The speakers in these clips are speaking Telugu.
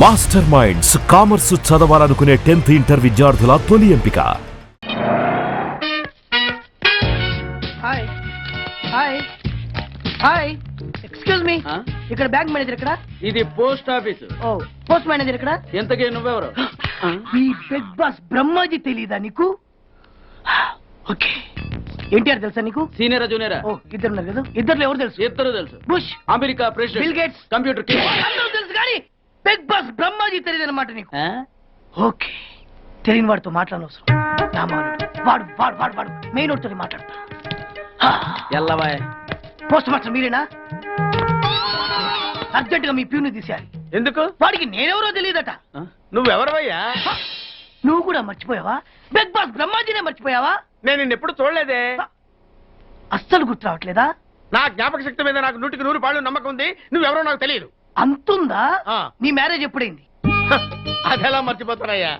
మాస్టర్ మైండ్స్ కామర్స్ చదవాలనుకునే టెన్త్ ఇంటర్ విద్యార్థుల తొలి ఎంపిక. Hi hi hi excuse me? ఇక్కడ బ్యాంక్ మేనేజర్ ఇక్కడ ఇది పోస్ట్ ఆఫీస్. ఓ పోస్ట్ మేనేజర్ ఇక్కడ ఎంతకీ నువ్వెవరు? ఈ బిగ్ బాస్ బ్రహ్మాజీ తెలీదా నీకు? ఓకే. ఎన్టీఆర్ తెలుసా నీకు? సీనియరా జూనియరా? ఓ ఇద్దరు ఉన్నారు కదా. ఇద్దరు ఎవరు తెలుసు? ఇద్దరు తెలుసు. Bush. America president. Bill Gates. Computer king. అందరూ తెలుసు కానీ బిగ్ బాస్ బ్రహ్మాజీ తెలియదు అనమాట నీకు ఓకే. తెలియని వాడితో మానుడు వాడు వాడు వాడు వాడు. మెయిన్ వాడితో మాట్లాడతా. ఎల్లవాయ్ పోస్ట్ మాస్టర్ మీరేనా? అర్జెంట్గా మీ ప్యూని తీసేయాలి. ఎందుకు? వాడికి నేనెవరో తెలియదట? నువ్వెవరవయ్యా! నువ్వు కూడా మర్చిపోయావా? బిగ్ బాస్ బ్రహ్మాజీనే మర్చిపోయావా? నేను నిన్ను ఎప్పుడు చూడలేదే. అస్సలు గుర్తు రావట్లేదా? నా జ్ఞాపక శక్తి మీద నాకు నూటికి నూరు పాళ్ళు నమ్మకం ఉంది. నువ్వెవరో నాకు తెలియదు. అంతుందా. నీ మ్యారేజ్ ఎప్పుడైంది? హ, అదెలా మర్చిపోతానయ్యా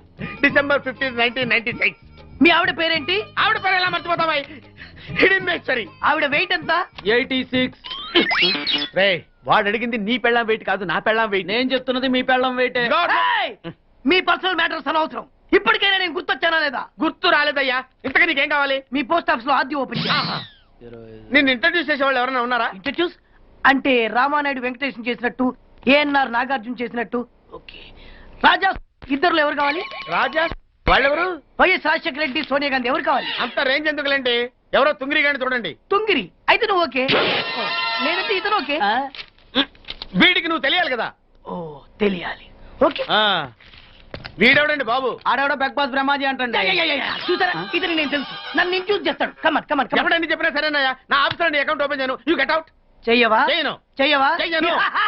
December fifteen nineteen ninety six మీ ఆవిడ పేరేంటి? ఆవిడ పేరు ఎలా మర్చిపోతావా హిడిమేశ్వరి ఆవిడ వెయిట్ ఎంత? ఎయిటీ సిక్స్ రే వాడు అడిగింది నీ పెళ్ళాం వెయిట్ కాదు నా పెళ్ళాం వెయిట్ నేను చెప్తున్నది మీ పెళ్ళం వెయిటే ఏయ్! మీ పర్సనల్ మ్యాటర్స్ అనవసరం. ఇప్పటికైనా నేను గుర్తొచ్చానా లేదా? గుర్తు రాలేదయ్యా. ఇంతగా నీకేం కావాలి? మీ పోస్ట్ ఆఫీస్లో ఆద్యం ఓపెన్. నిన్ను ఇంట్రడ్యూస్ చేసే వాళ్ళు ఎవరైనా ఉన్నారా? ఇంట్రడ్యూస్ అంటే రామానాయుడు వెంకటేశం చేసినట్టు ఏఎన్ఆర్ నాగార్జున చేసినట్టు. ఓకే. రాజా ఇద్దరులో ఎవరు కావాలి? రాజా వాళ్ళెవరు? వైఎస్ రాజశేఖర రెడ్డి సోనియా గాంధీ ఎవరు కావాలి? అంత రేంజ్ ఎందుకులేండి? ఎవరో తుంగిరి గాని చూడండి. తుంగిరి. అయితే నువ్వు ఓకే. లేదంటే ఇతను ఓకే? వీడికి నువ్వు తెలియాలి కదా? ఓ తెలియాలి. ఓకే. ఆ. వీడెవడండి బాబు? ఆడెవడో బిగ్ బాస్ బ్రహ్మాజీ యా, చూసారా? ఇతను నేను తెలుసు. నన్ను ఇంట్యూస్ చేస్తాడు. కమన్ కమన్ ఎప్పుడైనా చెప్పినా సరేనయ్యా? నా ఆఫీస్లో అకౌంట్ ఓపెన్ చేయను. యూ గెట్ అవుట్ చెయ్యవా? చేయను చెయ్యవా చెయ్యను.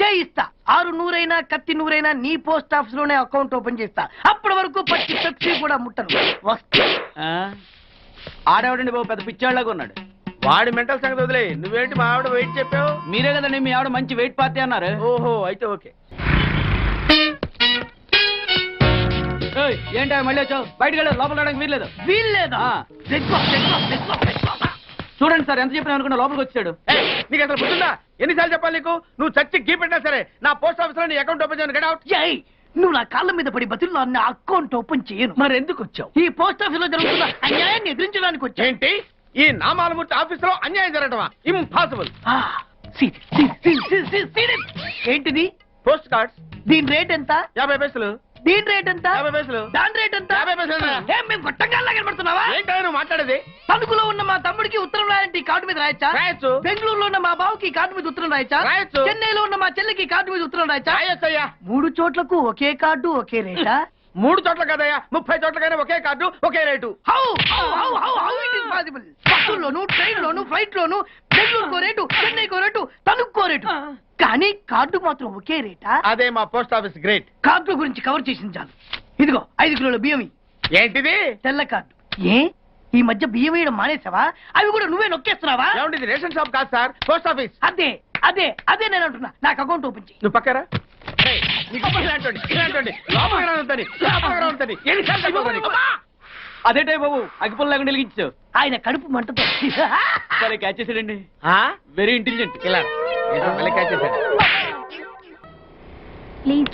చేయిస్తా. ఆరు నూరైనా కత్తి నూరైనా నీ పోస్ట్ ఆఫీస్లోనే అకౌంట్ ఓపెన్ చేస్తా. అప్పటి వరకు పచ్చి పెప్సీ కూడా ముట్టను. వస్తా? ఆడెవడండి బాబు పెద్ద పిచ్చాళ్ళగా ఉన్నాడు. వాడి మెంటల్ సంగతి వదిలే. నువ్వేంటి మా ఆవిడ వెయిట్ చెప్పావు? మీరే కదండి మీ ఆవిడ మంచి వెయిట్ పార్టీ అన్నారు. ఓహో అయితే ఓకే. ఏయ్, ఏంటి మళ్ళీ వచ్చావు? బయటకు వెళ్ళదు లోపల రావడానికి వీల్లేదు. వీల్లేదా? చూడండి సార్ ఎంత చెప్పినా అనుకున్నా లోపలికి వచ్చాడు నీకు అసలు గుర్తుందా ఎన్నిసార్లు చెప్పాలి నీకు నువ్వు చచ్చి గీ పెట్టినా సరే నా పోస్ట్ ఆఫీస్లో నీ అకౌంట్ ఓపెన్ చేయను ఏయ్, నువ్వు నా కాళ్ళ మీద పడి బతుల్లో నా అకౌంట్ ఓపెన్ చేయను మరి ఎందుకు వచ్చావు ఈ పోస్ట్ ఆఫీస్లో జరుగుతున్న అన్యాయాన్ని ఎదిరించడానికి వచ్చా ఏంటి ఈ నామాలమూర్తి ఆఫీస్లో అన్యాయం జరగటమా ఇంపాసిబుల్. ఏంటిది పోస్ట్ కార్డ్స్ దీని రేట్ ఎంత యాభై పైసలు దీని రేట్ ఎంత? యాభై పైసలు. దాని రేట్ ఎంత? యాభై పైసలు. ఏం మేము గొట్టంగా కనబడుతున్నావా? ఏంటో నువ్వు మాట్లాడేది. తణుకులో ఉన్న మా తమ్ముడికి ఉత్తరం రాయంటే కార్డు మీద రాయచ్చా? రాయొచ్చు. బెంగళూరులో ఉన్న మా బావుకి కార్డు మీద ఉత్తరం రాయచ్చా? రాయొచ్చు. చెన్నైలో ఉన్న మా చెల్లికి కార్డు మీద ఉత్తరం రాయచ్చా? రాయొచ్చయ్యా. మూడు చోట్లకు ఒకే కార్డు ఒకే రేటా? మూడు చోట్ల కదయ్యా. ముప్పై చోట్లకైనా ఒకే card okay rate. How how how how how it is possible బస్సుల్లోను train లోను ఫ్లైట్ లోను బెంగళూరుకో రేటు చెన్నైకో రేటు తణుక్కో రేటు కానీ కార్డు మాత్రం ఒకే రేటా? అదే మా పోస్ట్ ఆఫీస్ గ్రేట్. కార్డు గురించి కవర్ చేసింది చాలు. ఇదిగో ఐదు కిలోల బియ్యం. ఏంటిది? తెల్ల కార్డు. ఏ? ఈ మధ్య బియ్యం వేయడం మానేసావా? అవి కూడా నువ్వే నొక్కేస్తున్నావా? ఏమండి ఇది రేషన్ షాప్ కాదు సార్ పోస్ట్ ఆఫీస్. అదే అదే అదే నేను అంటున్నా. నాకు అకౌంట్ ఓపెన్ చేయి. నువ్వు పక్కరా? నీకు ఇలాంటోడి. లోపలికి రావద్దని, లోపలికి రావద్దని. ఎన్నిసార్లు చెప్పాలి నీకు? అదేటే బాబు అగ్గిపుల్ల లేకుండా వెలిగించావు ఆయన కడుపు మంటతో. సరే క్యాచ్ చేసాడండి? వెరీ ఇంటెలిజెంట్ ఇలా. ప్లీజ్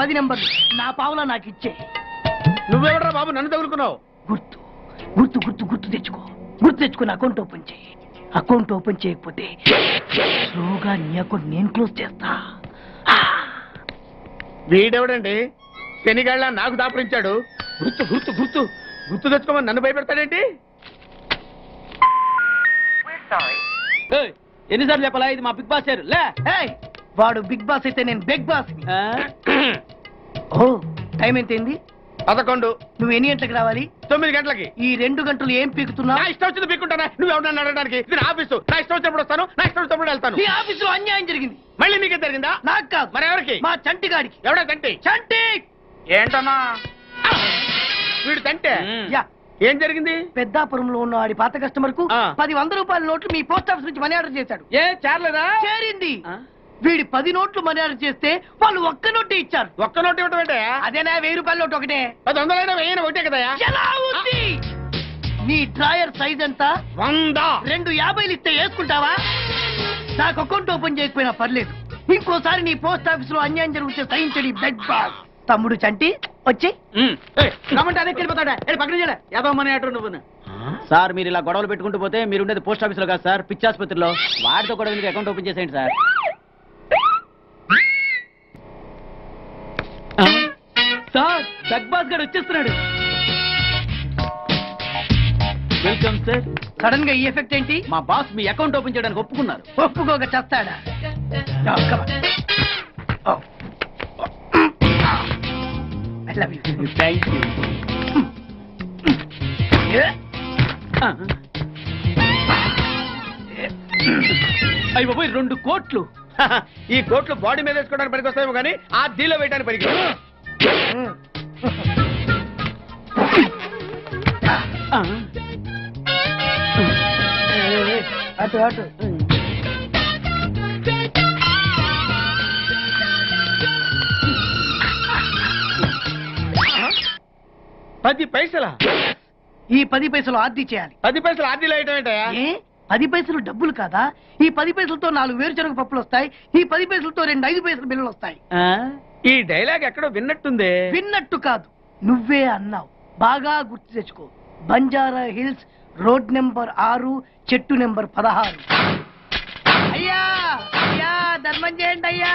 పది నెంబర్లు. నా పావులా నాకు ఇచ్చే. నువ్వెవడరా బాబు? నన్ను తగులుకున్నావు. గుర్తు. గుర్తు గుర్తు గుర్తు తెచ్చుకో. గుర్తు తెచ్చుకుని అకౌంట్ ఓపెన్ చేయి. అకౌంట్ ఓపెన్ చేయకపోతే స్లోగా నీ అకౌంట్ నేను క్లోజ్ చేస్తా. వీడెవడండి? శనిగాళ్ళ నాకు దాపరించాడు. గుర్తు గుర్తు గుర్తు. గుర్తు తెచ్చుకోమని నన్ను భయపెడతాడేంటి? ఏయ్, ఎన్నిసార్లు చెప్పాలా? ఇది మా బిగ్ బాస్ సార్ లే. ఏయ్, వాడు బిగ్ బాస్ అయితే నేను బిగ్ బాస్ ఆ? ఓ. టైం ఎంతైంది? పదకొండు. నువ్వు ఎన్ని గంటలకు రావాలి? తొమ్మిది గంటలకి. ఈ రెండు గంటలు ఏం నా పీకుతున్నావు ఇష్టం వచ్చింది పీక్కుంటానా. నువ్వు ఎవరన్నా అడగడానికి? ఇది నా ఆఫీసు. నా ఇష్టం వచ్చినప్పుడు వస్తాను నా ఇష్టం వచ్చినప్పుడు వెళ్తాను. ఈ ఆఫీసులో అన్యాయం జరిగింది. మళ్ళీ మీకే జరిగిందా? నాకు కాదు. మరి ఎవరికి? మా చంటి గారికి ఎవడా తంటి చంటి! ఏంటన్నా వీడు తంటే యా. ఏం జరిగింది? పెద్దాపురంలో ఉన్న వాడి పాత కస్టమర్కు ఆ. పది వంద రూపాయల నోట్లు మీ పోస్ట్ ఆఫీస్ నుంచి మనీ ఆర్డర్ చేశాడు. ఏ చేరలేదా? చేరింది? వీడి పది నోట్లు ఆర్డర్ చేస్తే వాళ్ళు ఒక్క నోటే ఇచ్చారు. ఒక్క నోటు ఇవ్వటం ఏంటే అదేనా వెయ్యి రూపాయల నోటు ఒకటే? పది వందలైనా వెయ్యిన ఒకటే ఎలా ఉంది? నీ డ్రాయర్ సైజ్ ఎంత? వంద. రెండు యాభైలు ఇస్తే వేసుకుంటావా? నాకు అకౌంట్ ఓపెన్ చేయకపోయినా పర్లేదు. ఇంకోసారి నీ పోస్ట్ ఆఫీస్లో అన్యాయం జరిగితే సహించడి బెడ్ బాస్. తమ్ముడు చంటి వచ్చి. రమ్మంటే అదే వెళ్ళిపోతాడా? పక్కన ఏదో మనీ నువ్వు సార్ మీరు ఇలా గొడవలు పెట్టుకుంటూ పోతే మీరు ఉండేది పోస్ట్ ఆఫీస్లో కాదు సార్ పిచ్చి ఆసుపత్రిలో. వాడితో కూడా మీకు అకౌంట్ ఓపెన్ చేసేయండి సార్? సార్ బగ్ బాస్ గారు వచ్చేస్తున్నాడు. Welcome sir. సడన్గా ఈ ఎఫెక్ట్ ఏంటి? మా బాస్ మీ అకౌంట్ ఓపెన్ చేయడానికి ఒప్పుకున్నారు. ఒప్పుకోక చస్తాడా. Thank you Yeah. అయ్యి బాబోయ్ రెండు కోట్లు. ఈ కోట్లు బాడీ మీద వేసుకోవడానికి పనికి వస్తాయేమో కానీ ఆ దీలో వేయడానికి పనికి. అటు అటు పది పైసల? ఈ పది పైసలు ఆర్డీ చేయాలి పది పైసలు ఆ దీలో వేయటం ఏంటయా ఏ? పది పైసలు డబ్బులు కాదా? ఈ పది పైసలతో నాలుగు వేరుశనగ పప్పులు వస్తాయి ఈ పది పైసలతో రెండు ఐదు పైసలు బిల్లులు వస్తాయి? ఈ డైలాగ్ ఎక్కడో విన్నట్టుంది. విన్నట్టు కాదు నువ్వే అన్నావు. బాగా గుర్తు తెచ్చుకో. బంజారా హిల్స్ రోడ్ నెంబర్ ఆరు చెట్టు నెంబర్ పదహారు. అయ్యా అయ్యా ధర్మం చేయండి అయ్యా.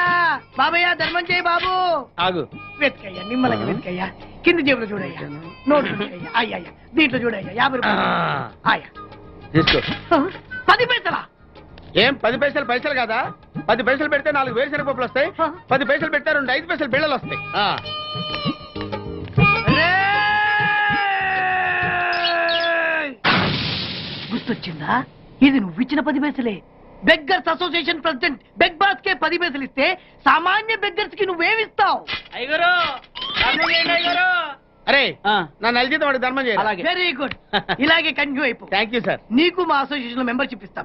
బాబయ్యా ధర్మం చేయి బాబు. ఆగు. వెతికయ్యా నిమ్మలకి వెతికయ్యా. కింది జేబులో చూడయ్యా. నోట్ వెతికయ్యా అయ్యా అయ్యా దీంట్లో చూడయ్యా. యాభై రూపాయలు. తీసుకో. పది పైసలా? ఏం పది పైసలు పైసలు కాదా? పది పైసలు పెడితే నాలుగు వేరుశనగ పప్పులు వస్తాయి. పది పైసలు పెడితే రెండు ఐదు పైసలు బిళ్ళలు వస్తాయి! గుర్తొచ్చిందా? ఇది నువ్వు ఇచ్చిన పది పైసలే. Beggars association president beg boss కే పది పైసలు ఇస్తే సామాన్య బెగ్గర్స్కి నువ్వేమిస్తావు అయ్యగారు. అరే ఆ, నా నెల జీతం వాడికి ధర్మం చేయాలి? అలాగే. వెరీ గుడ్ ఇలాగే కంటిన్యూ అయిపో. థ్యాంక్ యూ సార్ నీకు మా అసోసియేషన్లో మెంబర్షిప్ ఇస్తాం.